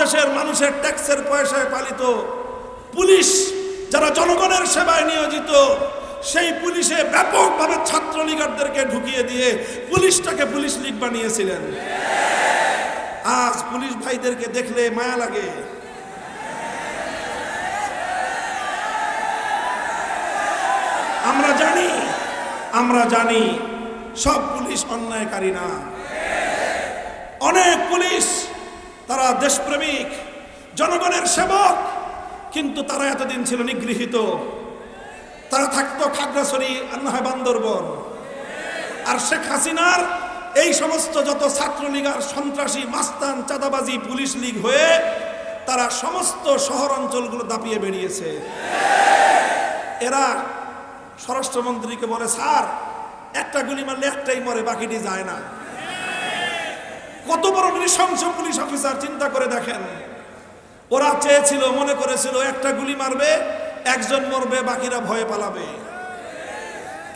দেশের মানুষের ট্যাক্সের পয়সায় পালিত পুলিশ যারা জনগণের সেবায় নিয়োজিত, সেই পুলিশে ব্যাপকভাবে ছাত্র লীগারদেরকে ঢুকিয়ে দিয়ে পুলিশটাকে পুলিশ লীগ বানিয়েছিলেন। আজ পুলিশ ভাইদেরকে দেখলে মায়া লাগে। আমরা জানি আমরা জানি, সব পুলিশ অন্যায়কারী না। অনেক পুলিশ তারা দেশপ্রেমিক, জনগণের সেবক, কিন্তু তারা এতদিন ছিল নিগৃহীত। তারা থাকতো খাগড়াছড়ি হয় বান্দরবন। আর শেখ হাসিনার এই সমস্ত যত ছাত্রলীগ আর সন্ত্রাসী, মাস্তান, চাঁদাবাজি, পুলিশ লীগ হয়ে তারা সমস্ত শহর অঞ্চলগুলো দাপিয়ে বেরিয়েছে। এরা স্বরাষ্ট্রমন্ত্রীকে বলে, স্যার, একটা গুলি মারলে একটাই মরে, বাকিটি যায় না। কত বড় নৃশংস পুলিশ অফিসার চিন্তা করে দেখেন। ওরা চেয়েছিল, মনে করেছিল, একটা গুলি মারবে, একজন মরবে, বাকিরা ভয়ে পালাবে।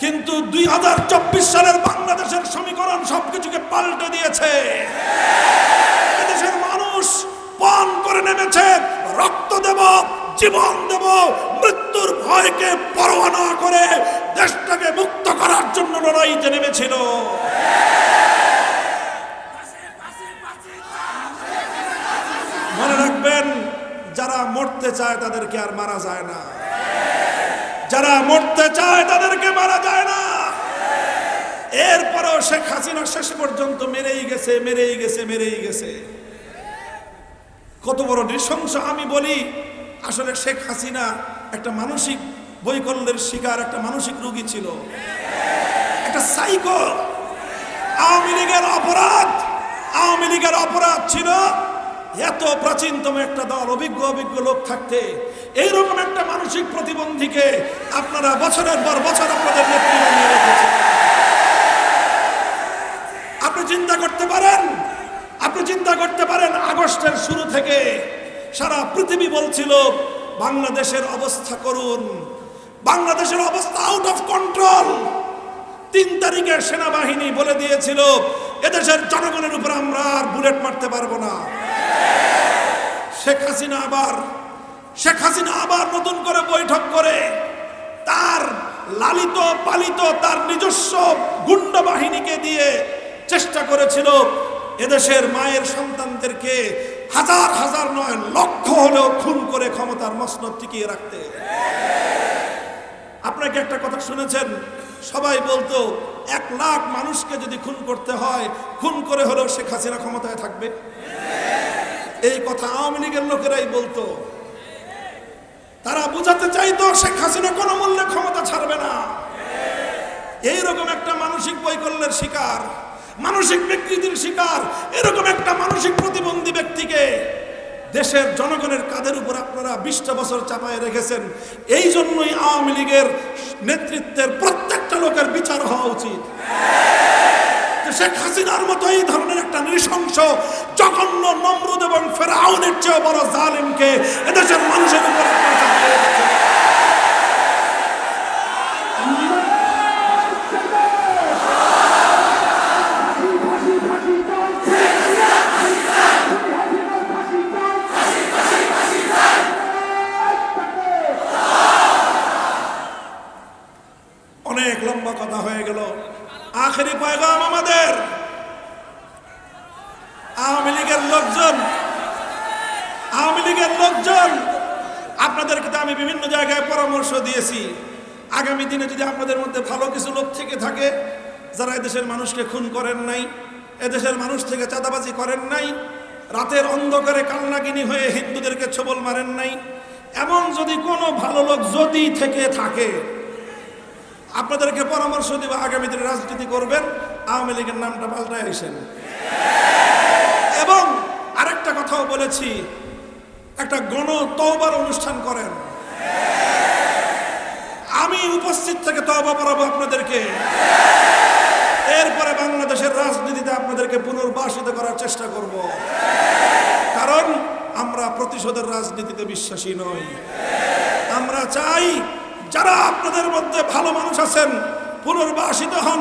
কিন্তু দুই হাজার চব্বিশ সালের বাংলাদেশের সমীকরণ সবকিছুকে পাল্টে দিয়েছে। এদেশের মানুষ পান করে নেমেছে, রক্ত দেব, জীবন দেব, মৃত্যুর ভয়কে পরোয়া না করে দেশটাকে মুক্ত করার জন্য লড়াইতে নেমেছিল মনে রাখবেন যারা মরতে চায় তাদেরকে আর মারা যায় না। যারা মরতে চায় তাদেরকে মারা যায় না। এরপরেও শেখ হাসিনা শেষ পর্যন্ত মেরেই গেছে মেরেই গেছে মেরেই গেছে। কত বড় নৃশংস। আমি বলি, আসলে শেখ হাসিনা একটা মানসিক বৈকল্যের শিকার, একটা মানসিক রোগী ছিল। একটা সাইকো আওয়ামী লীগের অপরাধ, আওয়ামী লীগের অপরাধ ছিল এত প্রাচীনতম একটা দল, অভিজ্ঞ অভিজ্ঞ লোক থাকতে এইরকম একটা মানসিক প্রতিবন্ধীকে আপনারা বছরের পর বছর আপনাদের নেত্রী বানিয়ে রেখেছেন। আপনি চিন্তা করতে পারেন? আপনি চিন্তা করতে পারেন, আগস্টের শুরু থেকে সারা পৃথিবী বলছিল, বাংলাদেশের অবস্থা করুন। বাংলাদেশের অবস্থা আউট অফ কন্ট্রোল তিন তারিখের সেনাবাহিনী বলে দিয়েছিল, এদেশের জনগণের উপর আমরা আর বুলেট মারতে পারব না। শেখ হাসিনা আবার, শেখ হাসিনা আবার নতুন করে বৈঠক করে। তার লালিত, পালিত, তার নিজস্ব গুন্ড বাহিনীকে দিয়ে চেষ্টা করেছিল এদেশের মায়ের সন্তানদেরকে হাজার হাজার নয়, লক্ষ হলেও খুন করে ক্ষমতার মসনদ টিকিয়ে রাখতে। আপনাকে একটা কথা শুনেছেন? সবাই বলতো, এক লাখ মানুষকে যদি খুন করতে হয়, খুন করে হলেও শেখ হাসিনা ক্ষমতায় থাকবে। এই কথা আওয়ামী লীগের লোকেরাই বলতো। তারা বুঝাতে চাইতো, শেখ হাসিনা কোনো মূল্যে ক্ষমতা ছাড়বে না। এইরকম একটা মানসিক বৈকল্যের শিকার, মানসিক বিকৃতির শিকার, এরকম একটা মানসিক প্রতিবন্ধী ব্যক্তিকে দেশের জনগণের কাদের উপর আপনারা বিশটা বছর চাপায় রেখেছেন। এই জন্যই আওয়ামী লীগের নেতৃত্বের প্রত্যেকটা লোকের বিচার হওয়া উচিত। শেখ হাসিনার মতো এই ধরনের একটা নৃশংস, জঘন্য, নমরুদ এবং ফেরাউনের চেয়ে বড় জালিমকে এদেশের মানুষের উপর। অনেক লম্বা কথা হয়ে গেল আখেরি পয়গাম আমাদের। আওয়ামী লীগের লোকজন, আওয়ামী লীগের লোকজন, আপনাদেরকে তো আমি বিভিন্ন জায়গায় পরামর্শ দিয়েছি। আগামী দিনে যদি আপনাদের মধ্যে ভালো কিছু লোক থেকে থাকে, যারা এদেশের মানুষকে খুন করেন নাই, এদেশের মানুষ থেকে চাঁদাবাজি করেন নাই, রাতের অন্ধকারে কান্নাগিনি হয়ে হিন্দুদেরকে ছবল মারেন নাই, এমন যদি কোনো ভালো লোক যদি থেকে থাকে আপনাদেরকে পরামর্শ দিব, আগামী দিনে রাজনীতি করবেন, আওয়ামী লীগের নামটা পাল্টায় আসেন এবং আরেকটা কথাও বলেছি, একটা গণ তওবার অনুষ্ঠান করেন। আমি উপস্থিত থেকে তওবা পড়াবো আপনাদেরকে। এরপরে বাংলাদেশের রাজনীতিতে আপনাদেরকে পুনর্বাসিত করার চেষ্টা করব। কারণ আমরা প্রতিশোধের রাজনীতিতে বিশ্বাসী নই। আমরা চাই যারা আপনাদের মধ্যে ভালো মানুষ আছেন পুনর্বাসিত হন